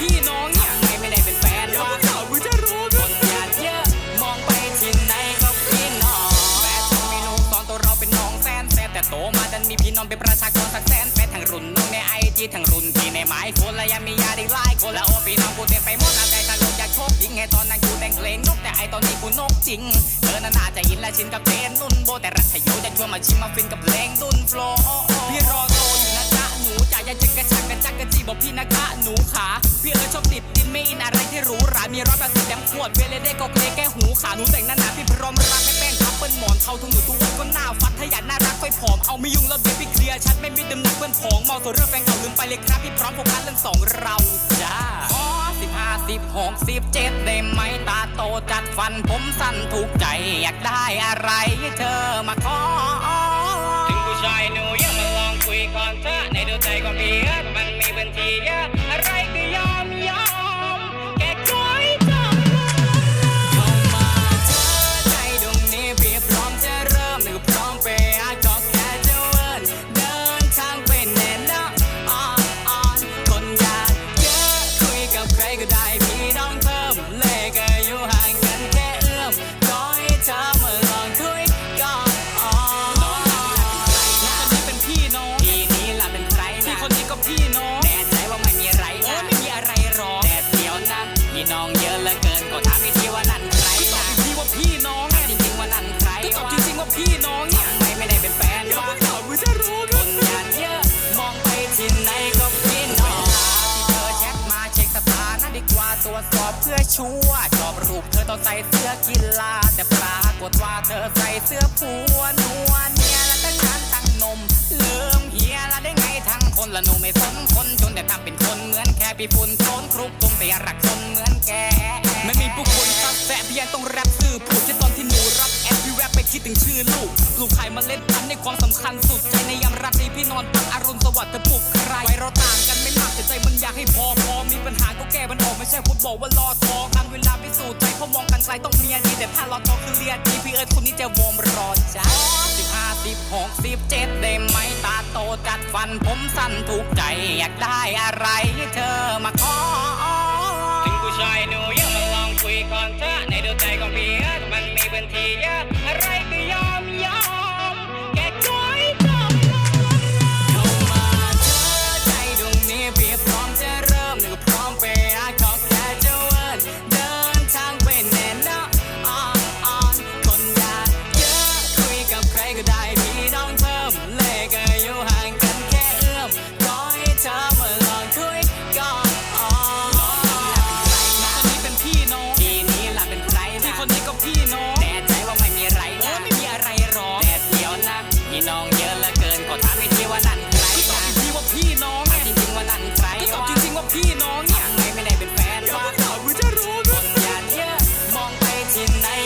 พี่น้องเนี่ยไงไม่ได้เป็นแฟนวะมึงจะรู้คนญาติเยอะมองไปที่ไหนก็พี่น้องแฟนฉันไม่รู้ตอนตัวเราเป็นนองแสนแสนแต่โตมาดันมีพี่น้องเป็นประชากรสักแสนแฟดทั้งรุ่นน้องในไอจีทั้งรุ่นพี่ในไม้คนและยังมียาติอีกหลายคนและโอ้พี่น้องกูเต็มไปหมดอาใจสนุกอยากโชคยิงไงตอนนั้นกูแต่งเพลงนกแต่ไอตอนนี้กูนกจริงเธอนานาจะยินและชินกับเพลงนุ่นโบแต่รัชโยุจะชวนมาชิมมาฟินกับเพลงดุนโฟล์พี่รอ อย่าจึกกระชักกระจักกระจีบอกพี่นะคะหนูขา พี่เอ๋ชอบติดดินไม่อินอะไรที่หรูหรามีร้อยแปดสิบแดงขวดเวเลเด้ก็เกลแก้หูขาหนูแต่งหน้าหนาพี่พร้อมรักให้แป้งทับเปิ้ลหมอนเขาทุกหนูทุกวันก็หน้าฟัดถ้าอยากน่ารักค่อยผอมเอาไม่ยุ่งแล้วเดี๋ยวพี่เคลียร์ชัดไม่มีดำหนักเพื่อนผองเมาส่วนเรื่องแฟนเก่าลืมไปเลยครับพี่พร้อมโฟกัสเรื่องสองเราจ้าอ๋อสิบห้าสิบหกสิบเจ็ดได้ไหมตาโตจัดฟันผมสั้นถูกใจอยากได้อะไรเธอมาขอ มี พี่น้องเนี่ยไม่ไม่ได้เป็นแฟนวะตอบมือจะรู้คนงานเยอะ มองไปที่ไหนก็พี่น้องที่เธอแชทมาเช็คสถานะดีกว่าตรวจสอบเพื่อชัวร์ชอบรูปเธอตอนใส่เสื้อกีฬาแต่ปรากฏว่าเธอใส่เสื้อผัวนวลเนี่ยและตั้งงานตั้งนมลืมเฮียละได้ไงทั้งคนละหนุ่มไม่สนคนจนแต่ทำเป็นคนเหมือนแค่ปีฝุ่นโคนครุกตรงแต่อยากรักคนเหมือนแกไม่มีผู้คนซับแสบพี่ยังต้องแรป คิดถึงชื่อลูกปลูกไข่เมาเล็ดพันธุ์ในความสำคัญสุดใจในยามราตรีพี่นอนตักอรุณสวัสดิ์จะปลุกใครไว้เราต่างกันไม่มากแต่ใจมันอยากให้พอพอมีปัญหาก็แก้มันออกไม่ใช่พูดบอกว่ารอทอกันเวลาพิสูจน์ใจเพรามองกันไกลต้องเมียดีแต่ถ้ารอทอคือเลียดีพี่เอิร์ธคนนี้จะวอมรอจ้าสิบห้าสิบหกสิบเจ็ดได้ไหมตาโตจัดฟันผมสั้นถูกใจอยากได้อะไรเธอมาขอ and tear up right beyond your night.